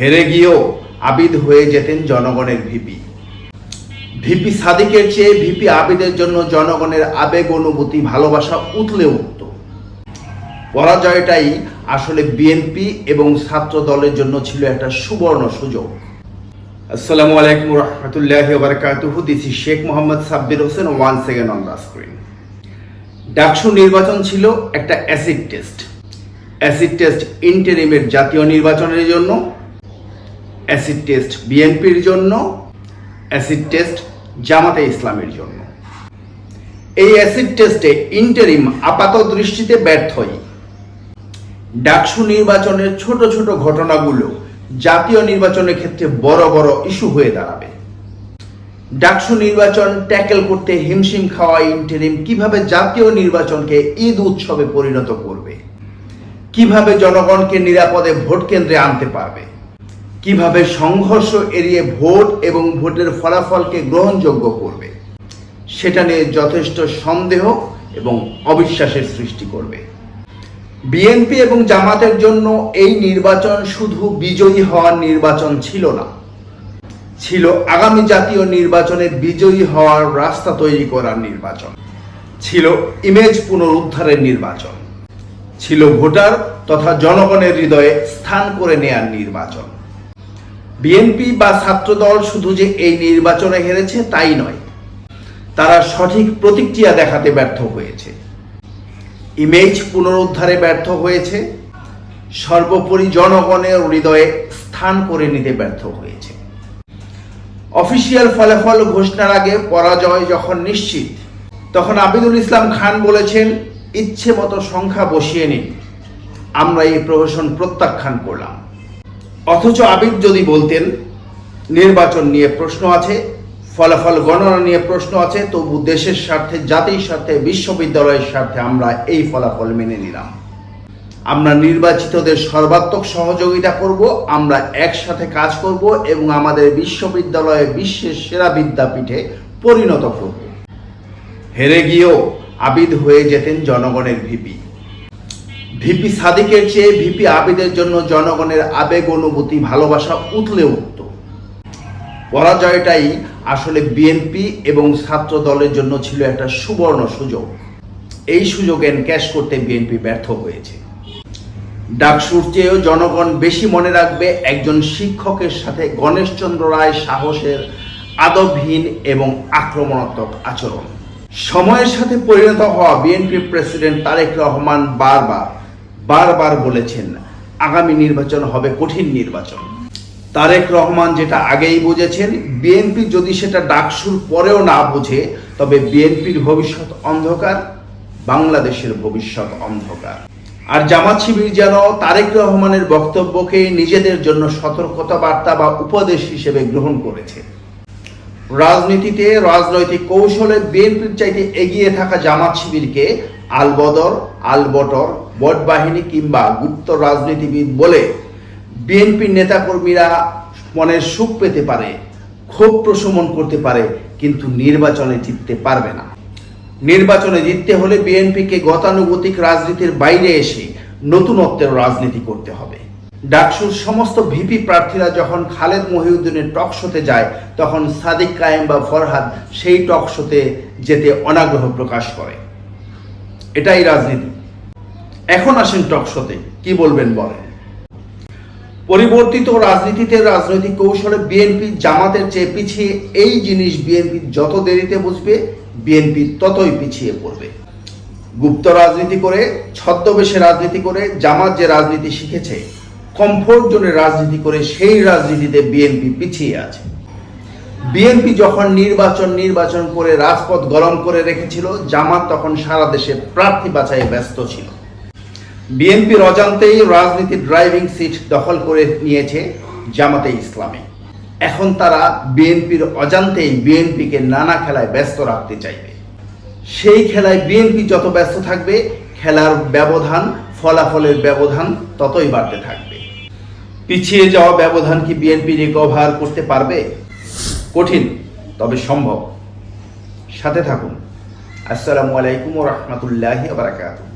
হেরে গিয়েও আবিদ হয়ে যেতেন জনগণের ভিপি। ভিপি সাদিকের চেয়ে ভিপি আবিদের জন্য জনগণের আবেগ, অনুভূতি, ভালোবাসা উতলে উঠত। পরাজয়টাই আসলে বিএনপি এবং ছাত্র দলের জন্য ছিল একটা সুবর্ণ সুযোগ। আসসালামু আলাইকুম রহমতুল্লাহ বারকাতুহু। This Sheikh Mohammad Sabbir Hossain one second on the screen DUCSU নির্বাচন ছিল একটা অ্যাসিড টেস্ট অ্যাসিড টেস্ট ইন্টারিমের জাতীয় নির্বাচনের জন্য অ্যাসিড টেস্ট বিএনপির জন্য, অ্যাসিড টেস্ট জামাতে ইসলামের জন্য। এই অ্যাসিড টেস্টে ইন্টারিম আপাত দৃষ্টিতে ব্যর্থই। ডাকসু নির্বাচনের ছোট ছোট ঘটনাগুলো জাতীয় নির্বাচনের ক্ষেত্রে বড় বড় ইস্যু হয়ে দাঁড়াবে। ডাকসু নির্বাচন ট্যাকেল করতে হিমশিম খাওয়া ইন্টারিম কীভাবে জাতীয় নির্বাচনকে ঈদ উৎসবে পরিণত করবে? কীভাবে জনগণকে নিরাপদে ভোট কেন্দ্রে আনতে পারবে? কীভাবে সংঘর্ষ এড়িয়ে ভোট এবং ভোটের ফলাফলকে গ্রহণযোগ্য করবে, সেটা নিয়ে যথেষ্ট সন্দেহ এবং অবিশ্বাসের সৃষ্টি করবে। বিএনপি এবং জামাতের জন্য এই নির্বাচন শুধু বিজয়ী হওয়ার নির্বাচন ছিল না, ছিল আগামী জাতীয় নির্বাচনে বিজয়ী হওয়ার রাস্তা তৈরি করার নির্বাচন। ছিল ইমেজ পুনরুদ্ধারের নির্বাচন। ছিল ভোটার তথা জনগণের হৃদয়ে স্থান করে নেয়ার নির্বাচন। বিএনপি বা ছাত্রদল শুধু যে এই নির্বাচনে হেরেছে তাই নয়, তারা সঠিক প্রতিক্রিয়া দেখাতে ব্যর্থ হয়েছে। ইমেজ পুনরুদ্ধারে ব্যর্থ হয়েছে, সর্বোপরি জনগণের হৃদয়ে স্থান করে নিতে ব্যর্থ হয়েছে। অফিসিয়াল ফলাফল ঘোষণার আগে পরাজয় যখন নিশ্চিত, তখন আবিদুল ইসলাম খান বলেছেন, ইচ্ছে মতো সংখ্যা বসিয়ে নিন। আমরা এই প্রহসন প্রত্যাখ্যান করলাম। অথচ আবিদ যদি বলতেন, নির্বাচন নিয়ে প্রশ্ন আছে, ফলাফল গণনা নিয়ে প্রশ্ন আছে, তবু দেশের স্বার্থে, জাতির স্বার্থে, বিশ্ববিদ্যালয়ের স্বার্থে আমরা এই ফলাফল মেনে নিলাম। আমরা নির্বাচিতদের সর্বাত্মক সহযোগিতা করব, আমরা একসাথে কাজ করব এবং আমাদের বিশ্ববিদ্যালয়ে বিশ্বের সেরা বিদ্যাপীঠে পরিণত করব। হেরে গিয়েও আবিদ হয়ে যেতেন জনগণের ভিপি। ভিপি সাদিকের চেয়ে ভিপি আবিদের জন্য জনগণের আবেগ, অনুভূতি, ভালোবাসা উতলে উঠত। পরাজয়টাই আসলে বিএনপি এবং ছাত্র দলের জন্য ছিল একটা সুবর্ণ সুযোগ। এই সুযোগ এনক্যাশ করতে বিএনপি ব্যর্থ হয়েছে। ডাকসুর চেয়েও জনগণ বেশি মনে রাখবে একজন শিক্ষকের সাথে গণেশচন্দ্র রায় সাহসের আদবহীন এবং আক্রমণাত্মক আচরণ। সময়ের সাথে পরিণত হওয়া বিএনপি প্রেসিডেন্ট তারেক রহমান বারবার বারবার বলেছেন, আগামী নির্বাচন হবে কঠিন নির্বাচন। তারেক রহমান যেটা আগেই বুঝেছেন, বিএনপি যদি সেটা ডাকসুর পরেও না বুঝে, তবে বিএনপির ভবিষ্যৎ অন্ধকার, বাংলাদেশের ভবিষ্যৎ অন্ধকার। আর জামাত শিবির যেন তারেক রহমানের বক্তব্যকে নিজেদের জন্য সতর্কতা বার্তা বা উপদেশ হিসেবে গ্রহণ করেছে। রাজনীতিতে রাজনৈতিক কৌশলে বিএনপির চাইতে এগিয়ে থাকা জামাত শিবিরকে আলবদর, আলবটর বট বাহিনী কিংবা গুপ্ত রাজনীতিবিদ বলে বিএনপির নেতাকর্মীরা মনের সুখ পেতে পারে, ক্ষোভ প্রশমন করতে পারে, কিন্তু নির্বাচনে জিততে পারবে না। নির্বাচনে জিততে হলে বিএনপিকে গতানুগতিক রাজনীতির বাইরে এসে নতুনত্বের রাজনীতি করতে হবে। ডাকসুর সমস্ত ভিপি প্রার্থীরা যখন খালেদ মহিউদ্দিনের টক শোতে যায়, তখন সাদিক কায়েম বা ফরহাদ সেই টক শোতে যেতে অনাগ্রহ প্রকাশ করে। এটাই রাজনীতি। এখন আসেন টক শোতে, কি বলবেন বলেন? পরিবর্তিত রাজনীতিতে রাজনৈতিক কৌশলে বিএনপি জামাতের চেয়ে পিছিয়ে, এই জিনিস বিএনপি যত দেরিতে বুঝবে, বিএনপি ততই পিছিয়ে পড়বে। গুপ্ত রাজনীতি করে, ছদ্মবেশে রাজনীতি করে, জামাত যে রাজনীতি শিখেছে কমফোর্ট জোনে রাজনীতি করে, সেই রাজনীতিতে বিএনপি পিছিয়ে আছে। বিএনপি যখন নির্বাচন নির্বাচন করে রাজপথ গরম করে রেখেছিল, জামাত তখন সারা দেশে প্রার্থী বাছাই ব্যস্ত ছিল। বিএনপির অজান্তেই রাজনীতির ড্রাইভিং সিট দখল করে নিয়েছে জামাতে ইসলামী। এখন তারা বিএনপির অজান্তেই বিএনপিকে নানা খেলায় ব্যস্ত রাখতে চাইবে। সেই খেলায় বিএনপি যত ব্যস্ত থাকবে, খেলার ব্যবধান, ফলাফলের ব্যবধান ততই বাড়তে থাকবে। পিছিয়ে যাওয়া ব্যবধান কি বিএনপি রিকভার করতে পারবে? কঠিন তবে সম্ভব। সাথে থাকুন। আসসালামু আলাইকুম রহমতুল্লাহ বারাকাতুহ।